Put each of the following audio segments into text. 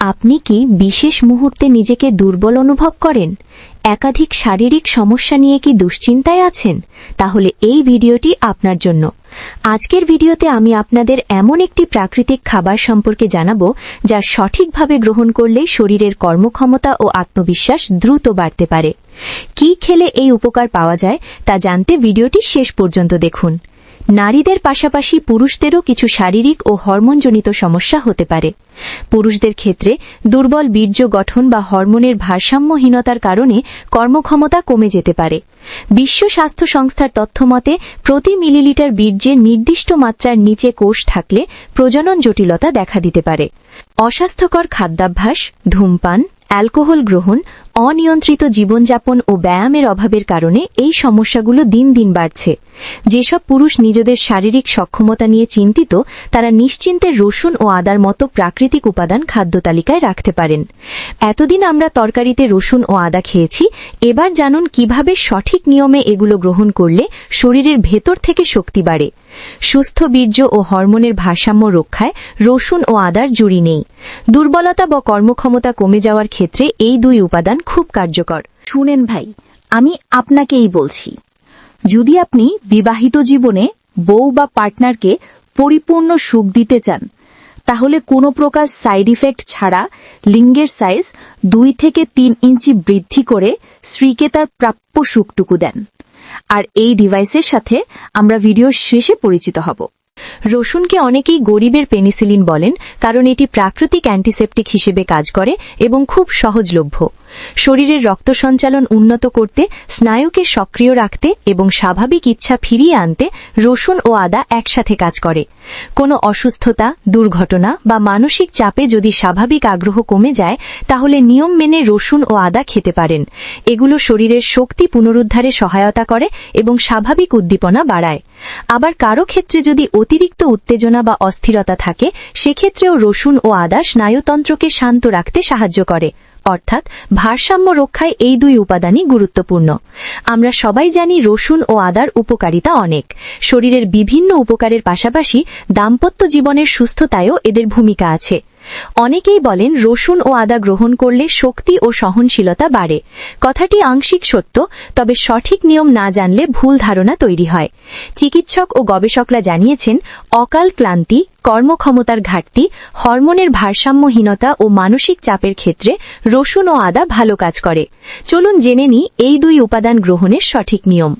আপনি কি বিশেষ মুহূর্তে নিজেকে দুর্বল অনুভব করেন? একাধিক শারীরিক সমস্যা নিয়ে কি দুশ্চিন্তায় আছেন? তাহলে এই ভিডিওটি আপনার জন্য। আজকের ভিডিওতে আমি আপনাদের এমন একটি প্রাকৃতিক খাবার সম্পর্কে জানাব, যা সঠিকভাবে গ্রহণ করলে শরীরের কর্মক্ষমতা ও আত্মবিশ্বাস দ্রুত বাড়তে পারে। কি খেলে এই উপকার পাওয়া যায়, তা জানতে ভিডিওটি শেষ পর্যন্ত দেখুন। নারীদের পাশাপাশি পুরুষদেরও কিছু শারীরিক ও হরমোনজনিত সমস্যা হতে পারে। পুরুষদের ক্ষেত্রে দুর্বল বীর্য গঠন বা হরমোনের ভারসাম্যহীনতার কারণে কর্মক্ষমতা কমে যেতে পারে। বিশ্ব স্বাস্থ্য সংস্থার তথ্যমতে প্রতি মিলিলিটার বীর্যে নির্দিষ্ট মাত্রার নিচে কোষ থাকলে প্রজনন জটিলতা দেখা দিতে পারে। অস্বাস্থ্যকর খাদ্যাভ্যাস, ধূমপান, অ্যালকোহল গ্রহণ অনিয়ন্ত্রিত জীবনযাপন ও ব্যায়ামের অভাবের কারণে এই সমস্যাগুলো দিন দিন বাড়ছে। যেসব পুরুষ নিজেদের শারীরিক সক্ষমতা নিয়ে চিন্তিত, তারা নিশ্চিন্তে রসুন ও আদার মতো প্রাকৃতিক উপাদান খাদ্য তালিকায় রাখতে পারেন। এতদিন আমরা তরকারিতে রসুন ও আদা খেয়েছি, এবার জানুন কীভাবে সঠিক নিয়মে এগুলো গ্রহণ করলে শরীরের ভেতর থেকে শক্তি বাড়ে। সুস্থ বীর্য ও হরমোনের ভারসাম্য রক্ষায় রসুন ও আদার জুড়ি নেই। দুর্বলতা বা কর্মক্ষমতা কমে যাওয়ার ক্ষেত্রে এই দুই উপাদান খুব কার্যকর। শুনেন ভাই, আমি আপনাকেই বলছি, যদি আপনি বিবাহিত জীবনে বউ বা পার্টনারকে পরিপূর্ণ সুখ দিতে চান, তাহলে কোনো প্রকার সাইড ইফেক্ট ছাড়া লিঙ্গের সাইজ দুই থেকে তিন ইঞ্চি বৃদ্ধি করে স্ত্রীকে তার প্রাপ্য সুখটুকু দেন। আর এই ডিভাইসের সাথে আমরা ভিডিওর শেষে পরিচিত হব। রসুনকে অনেকেই গরিবের পেনিসিলিন বলেন, কারণ এটি প্রাকৃতিক অ্যান্টিসেপটিক হিসেবে কাজ করে এবং খুব সহজলভ্য। শরীরের রক্ত সঞ্চালন উন্নত করতে, স্নায়ুকে সক্রিয় রাখতে এবং স্বাভাবিক ইচ্ছা ফিরিয়ে আনতে রসুন ও আদা একসাথে কাজ করে। কোনো অসুস্থতা, দুর্ঘটনা বা মানসিক চাপে যদি স্বাভাবিক আগ্রহ কমে যায়, তাহলে নিয়ম মেনে রসুন ও আদা খেতে পারেন। এগুলো শরীরের শক্তি পুনরুদ্ধারে সহায়তা করে এবং স্বাভাবিক উদ্দীপনা বাড়ায়। আবার কারও ক্ষেত্রে যদি অতিরিক্ত উত্তেজনা বা অস্থিরতা থাকে, সেক্ষেত্রেও রসুন ও আদা স্নায়ুতন্ত্রকে শান্ত রাখতে সাহায্য করে। অর্থাৎ ভারসাম্য রক্ষায় এই দুই উপাদানই গুরুত্বপূর্ণ। আমরা সবাই জানি রসুন ও আদার উপকারিতা অনেক। শরীরের বিভিন্ন উপকারের পাশাপাশি দাম্পত্য জীবনের সুস্থতায়ও এদের ভূমিকা আছে। অনেকেই বলেন রসুন ও আদা গ্রহণ করলে শক্তি ও সহনশীলতা বাড়ে। কথাটি আংশিক সত্য, তবে সঠিক নিয়ম না জানলে ভুল ধারণা তৈরি হয়। চিকিৎসক ও গবেষকরা জানিয়েছেন, অকাল ক্লান্তি কর্মক্ষমতার ঘাটতি, হরমোনের ভারসাম্যহীনতা ও মানসিক চাপের ক্ষেত্রে রসুন ও আদা ভালো কাজ করে। চলুন জেনে নিই এই দুই উপাদান গ্রহণের সঠিক নিয়ম।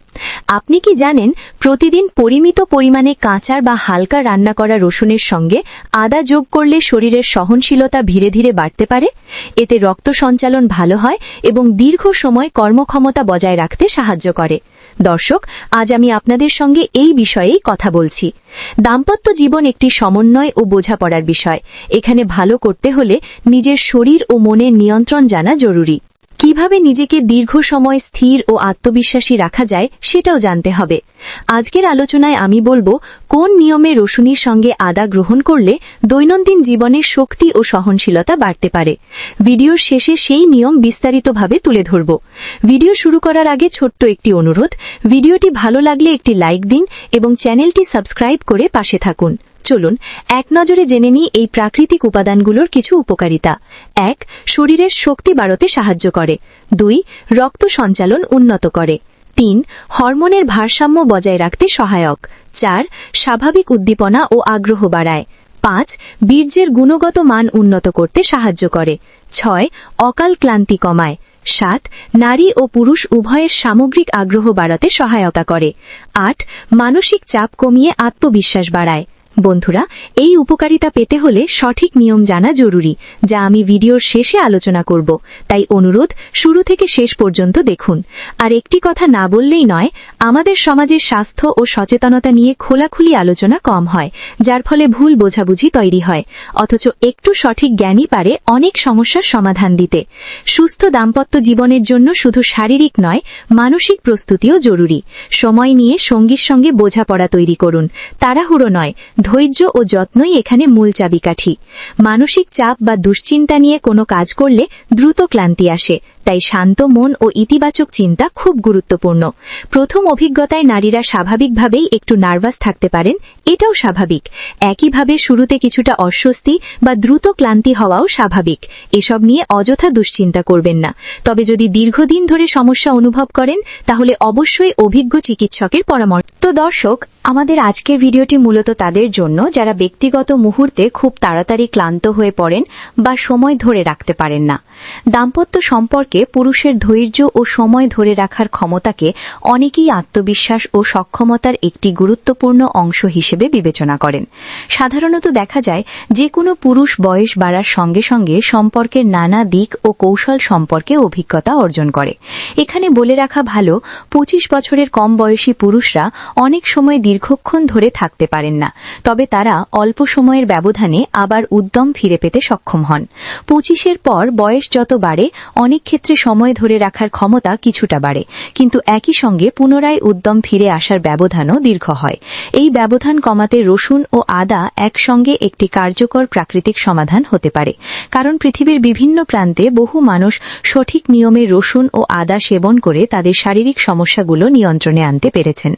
আপনি কি জানেন প্রতিদিন পরিমিত পরিমাণে কাঁচার বা হালকা রান্না করা রসুনের সঙ্গে আদা যোগ করলে শরীরের সহনশীলতা ধীরে ধীরে বাড়তে পারে? এতে রক্ত সঞ্চালন ভালো হয় এবং দীর্ঘ সময় কর্মক্ষমতা বজায় রাখতে সাহায্য করে। দর্শক, আজ আমি আপনাদের সঙ্গে এই বিষয়েই কথা বলছি। দাম্পত্য জীবন একটি সমন্বয় ও বোঝাপড়ার বিষয়। এখানে ভালো করতে হলে নিজের শরীর ও মনের নিয়ন্ত্রণ জানা জরুরি। কীভাবে নিজেকে দীর্ঘ সময় স্থির ও আত্মবিশ্বাসী রাখা যায় সেটাও জানতে হবে। আজকের আলোচনায় আমি বলব, কোন নিয়মে রসুনির সঙ্গে আদা গ্রহণ করলে দৈনন্দিন জীবনের শক্তি ও সহনশীলতা বাড়তে পারে। ভিডিওর শেষে সেই নিয়ম বিস্তারিতভাবে তুলে ধরব। ভিডিও শুরু করার আগে ছোট্ট একটি অনুরোধ, ভিডিওটি ভালো লাগলে একটি লাইক দিন এবং চ্যানেলটি সাবস্ক্রাইব করে পাশে থাকুন। চলুন, এক নজরে জেনে নিই এই প্রাকৃতিক উপাদানগুলোর কিছু উপকারিতা। এক, শরীরের শক্তি বাড়তে সাহায্য করে। দুই, রক্ত সঞ্চালন উন্নত করে। তিন, হরমোনের ভারসাম্য বজায় রাখতে সহায়ক। চার, স্বাভাবিক উদ্দীপনা ও আগ্রহ বাড়ায়। পাঁচ, বীর্যের গুণগত মান উন্নত করতে সাহায্য করে। ছয়, অকাল ক্লান্তি কমায়। সাত, নারী ও পুরুষ উভয়ের সামগ্রিক আগ্রহ বাড়াতে সহায়তা করে। আট, মানসিক চাপ কমিয়ে আত্মবিশ্বাস বাড়ায়। বন্ধুরা, এই উপকারিতা পেতে হলে সঠিক নিয়ম জানা জরুরি, যা আমি ভিডিওর শেষে আলোচনা করব। তাই অনুরোধ, শুরু থেকে শেষ পর্যন্ত দেখুন। আর একটি কথা না বললেই নয়, আমাদের সমাজের স্বাস্থ্য ও সচেতনতা নিয়ে খোলাখুলি আলোচনা কম হয়, যার ফলে ভুল বোঝাবুঝি তৈরি হয়। অথচ একটু সঠিক জ্ঞানই পারে অনেক সমস্যার সমাধান দিতে। সুস্থ দাম্পত্য জীবনের জন্য শুধু শারীরিক নয়, মানসিক প্রস্তুতিও জরুরি। সময় নিয়ে সঙ্গীর সঙ্গে বোঝাপড়া তৈরি করুন। তাড়াহুড়ো নয় ধৈর্য ও যত্নই এখানে মূল চাবিকাঠি। মানসিক চাপ বা দুশ্চিন্তা নিয়ে কোনো কাজ করলে দ্রুত ক্লান্তি আসে। তাই শান্ত মন ও ইতিবাচক চিন্তা খুব গুরুত্বপূর্ণ। প্রথম অভিজ্ঞতায় নারীরা স্বাভাবিকভাবেই একটু নার্ভাস থাকতে পারেন, এটাও স্বাভাবিক। একইভাবে শুরুতে কিছুটা অস্বস্তি বা দ্রুত ক্লান্তি হওয়াও স্বাভাবিক। এসব নিয়ে অযথা দুশ্চিন্তা করবেন না। তবে যদি দীর্ঘদিন ধরে সমস্যা অনুভব করেন, তাহলে অবশ্যই অভিজ্ঞ চিকিৎসকের পরামর্শ। তো দর্শক, আমাদের আজকের ভিডিওটি মূলত তাদের জন্য, যারা ব্যক্তিগত মুহূর্তে খুব তাড়াতাড়ি ক্লান্ত হয়ে পড়েন বা সময় ধরে রাখতে পারেন না। দাম্পত্য সম্পর্কে পুরুষের ধৈর্য ও সময় ধরে রাখার ক্ষমতাকে অনেকেই আত্মবিশ্বাস ও সক্ষমতার একটি গুরুত্বপূর্ণ অংশ হিসেবে বিবেচনা করেন। সাধারণত দেখা যায় যে কোনো পুরুষ বয়স বাড়ার সঙ্গে সঙ্গে সম্পর্কের নানা দিক ও কৌশল সম্পর্কে অভিজ্ঞতা অর্জন করে। এখানে বলে রাখা ভালো, পঁচিশ বছরের কম বয়সী পুরুষরা অনেক সময় দীর্ঘক্ষণ ধরে থাকতে পারেন না, তবে তারা অল্প সময়ের ব্যবধানে আবার উদ্যম ফিরে পেতে সক্ষম হন। পঁচিশের পর বয়স যত বাড়ে, অনেক ক্ষেত্রে সময় ধরে রাখার ক্ষমতা কিছুটা বাড়ে, কিন্তু একই সঙ্গে পুনরায় উদ্যম ফিরে আসার ব্যবধানও দীর্ঘ হয়। এই ব্যবধান কমাতে রসুন ও আদা একসঙ্গে একটি কার্যকর প্রাকৃতিক সমাধান হতে পারে, কারণ পৃথিবীর বিভিন্ন প্রান্তে বহু মানুষ সঠিক নিয়মে রসুন ও আদা সেবন করে তাদের শারীরিক সমস্যাগুলো নিয়ন্ত্রণে আনতে পেরেছেন।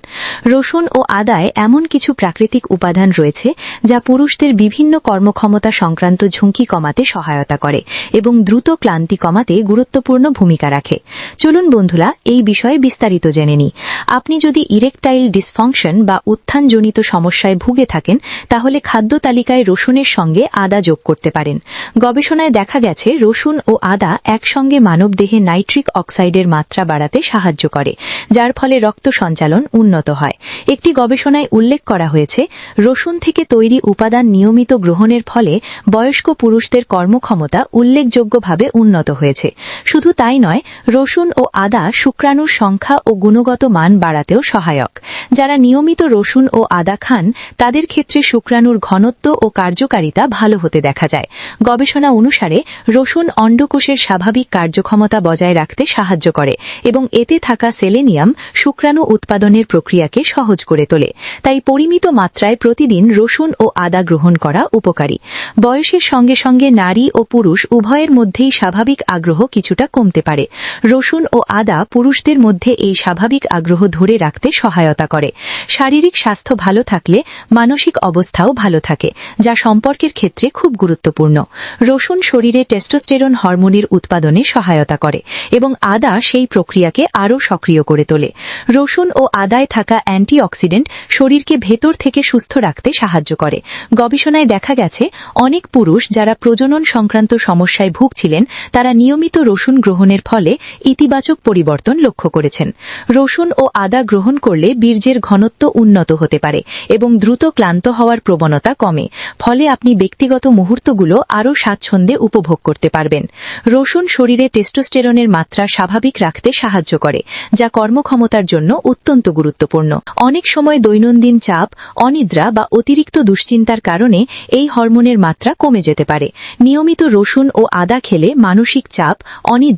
রসুন ও আদায় এমন কিছু প্রাকৃতিক উপাদান রয়েছে যা পুরুষদের বিভিন্ন কর্মক্ষমতা সংক্রান্ত ঝুঁকি কমাতে সহায়তা করে এবং দ্রুত ক্লান্তি কমাতে গুরুত্বপূর্ণ ভূমিকা রাখে। চলুন বন্ধুরা, এই বিষয়ে বিস্তারিত জেনে নিই। আপনি যদি ইরেকটাইল ডিসফাংশন বা উত্থানজনিত সমস্যায় ভুগে থাকেন, তাহলে খাদ্য তালিকায় রসুনের সঙ্গে আদা যোগ করতে পারেন। গবেষণায় দেখা গেছে, রসুন ও আদা একসঙ্গে মানবদেহে নাইট্রিক অক্সাইডের মাত্রা বাড়াতে সাহায্য করে, যার ফলে রক্ত সঞ্চালন উন্নত হয়। একটি গবেষণায় উল্লেখ করা হয়েছে, রসুন থেকে তৈরি উপাদান নিয়মিত গ্রহণের ফলে বয়স্ক পুরুষদের কর্মক্ষমতা উল্লেখযোগ্যভাবে উন্নত হয়েছে। শুধু তাই নয়, রসুন ও আদা শুক্রাণুর সংখ্যা ও গুণগত মান বাড়াতেও সহায়ক। যারা নিয়মিত রসুন ও আদা খান, তাদের ক্ষেত্রে শুক্রাণুর ঘনত্ব ও কার্যকারিতা ভালো হতে দেখা যায়। গবেষণা অনুসারে, রসুন অন্ডকোষের স্বাভাবিক কার্যক্ষমতা বজায় রাখতে সাহায্য করে এবং এতে থাকা সেলেনিয়াম শুক্রাণু উৎপাদনের প্রক্রিয়াকে সহজ করে তোলে। তাই পরিমিত মাত্রায় প্রতিদিন রসুন ও আদা গ্রহণ করা উপকারী। বয়সের সঙ্গে সঙ্গে নারী ও পুরুষ উভয়ের মধ্যেই স্বাভাবিক আগ্রহ কিছুটা কমতে পারে। রসুন ও আদা পুরুষদের মধ্যে এই স্বাভাবিক আগ্রহ ধরে রাখতে সহায়তা করে। শারীরিক স্বাস্থ্য ভালো থাকলে মানসিক অবস্থাও ভালো থাকে, যা সম্পর্কের ক্ষেত্রে খুব গুরুত্বপূর্ণ। রসুন শরীরে টেস্টোস্টেরন হরমোনের উৎপাদনে সহায়তা করে এবং আদা সেই প্রক্রিয়াকে আরও সক্রিয় করে তোলে। রসুন ও আদায় থাকা অ্যান্টিঅক্সিডেন্ট শরীরকে ভেতর থেকে সুস্থ রাখতে সাহায্য করে। গবেষণায় দেখা গেছে, অনেক পুরুষ যারা প্রজনন সংক্রান্ত সমস্যায় ভুগছিলেন, তারা নিয়মিত রসুন গ্রহণের ফলে ইতিবাচক পরিবর্তন লক্ষ্য করেছেন। রসুন ও আদা গ্রহণ করলে বীর্যের ঘনত্ব উন্নত হতে পারে এবং দ্রুত ক্লান্ত হওয়ার প্রবণতা কমে। ফলে আপনি ব্যক্তিগত মুহূর্তগুলো আরও স্বাচ্ছন্দ্যে উপভোগ করতে পারবেন। রসুন শরীরে টেস্টোস্টেরনের মাত্রা স্বাভাবিক রাখতে সাহায্য করে, যা কর্মক্ষমতার জন্য অত্যন্ত গুরুত্বপূর্ণ। অনেক সময় দৈনন্দিন চাপ, অনিদ্রা বা অতিরিক্ত দুশ্চিন্তার কারণে এই হরমোনের মাত্রা কমে যেতে পারে। নিয়মিত রসুন ও আদা খেলে মানসিক চাপ, অনিদ্রা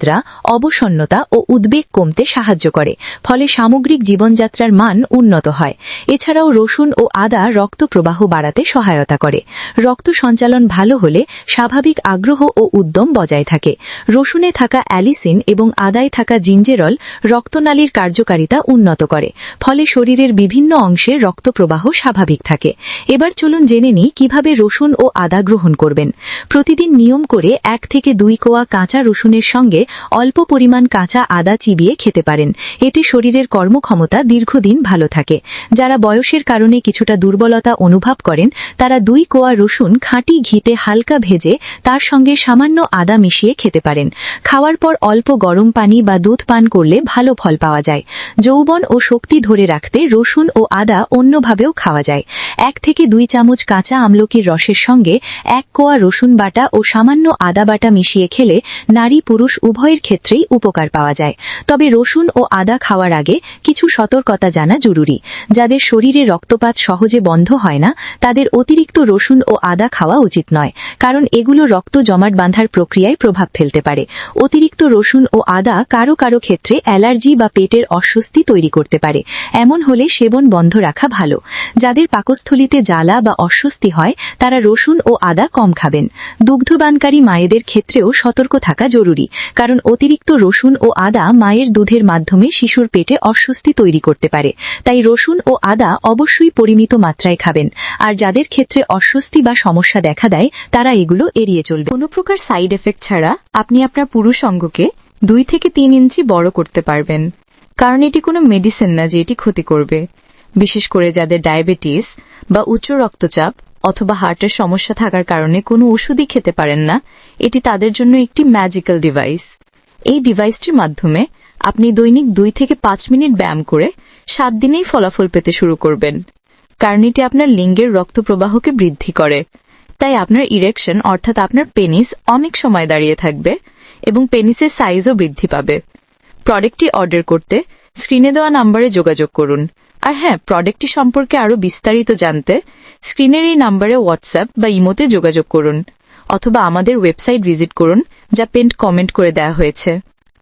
অবসন্নতা ও উদ্বেগ কমতে সাহায্য করে, ফলে সামগ্রিক জীবনযাত্রার মান উন্নত হয়। এছাড়াও রসুন ও আদা রক্ত প্রবাহ বাড়াতে সহায়তা করে। রক্ত সঞ্চালন ভালো হলে স্বাভাবিক আগ্রহ ও উদ্যম বজায় থাকে। রসুনে থাকা অ্যালিসিন এবং আদায় থাকা জিঞ্জেরল রক্তনালীর কার্যকারিতা উন্নত করে, ফলে শরীরের বিভিন্ন অংশে রক্ত প্রবাহ স্বাভাবিক থাকে। এবার চলুন জেনে নিই কীভাবে রসুন ও আদা গ্রহণ করবেন। প্রতিদিন নিয়ম করে এক থেকে দুই কোয়া কাঁচা রসুনের সঙ্গে অল্প পরিমাণ কাঁচা আদা চিবিয়ে খেতে পারেন। এতে শরীরের কর্মক্ষমতা দীর্ঘদিন ভালো থাকে। যারা বয়সের কারণে কিছুটা দুর্বলতা অনুভব করেন, তারা দুই কোয়া রসুন খাঁটি ঘিতে হালকা ভেজে তার সঙ্গে সামান্য আদা মিশিয়ে খেতে পারেন। খাওয়ার পর অল্প গরম পানি বা দুধ পান করলে ভালো ফল পাওয়া যায়। যৌবন ও শক্তি ধরে রাখতে রসুন ও আদা অন্যভাবেও খাওয়া যায়। এক থেকে দুই চামচ কাঁচা আমলকির রসের সঙ্গে এক কোয়া রসুন বাটা ও সামান্য আদা বাটা মিশিয়ে খেলে নারী পুরুষ উভয়ের ক্ষেত্রেই উপকার পাওয়া যায়। তবে রসুন ও আদা খাওয়ার আগে কিছু সতর্কতা জানা জরুরি। যাদের শরীরে রক্তপাত সহজে বন্ধ হয় না, তাদের অতিরিক্ত রসুন ও আদা খাওয়া উচিত নয়, কারণ এগুলো রক্ত জমাট বাঁধার প্রক্রিয়ায় প্রভাব ফেলতে পারে। অতিরিক্ত রসুন ও আদা কারও কারও ক্ষেত্রে অ্যালার্জি বা পেটের অস্বস্তি তৈরি করতে পারে। এমন হলে সেবন বন্ধ রাখা ভালো। যাদের পাকস্থলিতে জ্বালা বা অস্বস্তি হয়, তারা রসুন ও আদা কম খাবেন। দুগ্ধবানকারী মায়েদের ক্ষেত্রেও সতর্ক থাকা জরুরি। কারণ অতিরিক্ত রসুন ও আদা মায়ের দুধের মাধ্যমে শিশুর পেটে অস্বস্তি তৈরি করতে পারে। তাই রসুন ও আদা অবশ্যই পরিমিত মাত্রায় খাবেন। আর যাদের ক্ষেত্রে অস্বস্তি বা সমস্যা দেখা দেয়, তারা এগুলো এড়িয়ে চলবে। কোনো প্রকার সাইড এফেক্ট ছাড়া আপনি আপনার পুরুষ অঙ্গকে দুই থেকে তিন ইঞ্চি বড় করতে পারবেন। কারণ এটি কোনো মেডিসিন না যে এটি ক্ষতি করবে। বিশেষ করে যাদের ডায়াবেটিস বা উচ্চ রক্তচাপ অথবা হার্টের সমস্যা থাকার কারণে কোনো ওষুধই খেতে পারেন না। এটি তাদের জন্য একটি ম্যাজিক্যাল ডিভাইস এই ডিভাইসটির মাধ্যমে আপনি দৈনিক দুই থেকে পাঁচ মিনিট ব্যায়াম করে সাত দিনেই ফলাফল পেতে শুরু করবেন। কারণ এটি আপনার লিঙ্গের রক্ত প্রবাহকে বৃদ্ধি করে। তাই আপনার ইরেকশন অর্থাৎ আপনার পেনিস অনেক সময় দাঁড়িয়ে থাকবে এবং পেনিসের সাইজও বৃদ্ধি পাবে। প্রোডাক্টটি অর্ডার করতে স্ক্রিনে দেওয়া নাম্বারে যোগাযোগ করুন। আর হ্যাঁ প্রোডাক্টটি সম্পর্কে আরও বিস্তারিত জানতে স্ক্রিনের এই নাম্বারে হোয়াটসঅ্যাপ বা ইমোতে যোগাযোগ করুন। অথবা আমাদের ওয়েবসাইট ভিজিট করুন, যা পেন্ট কমেন্ট করে দেওয়া হয়েছে।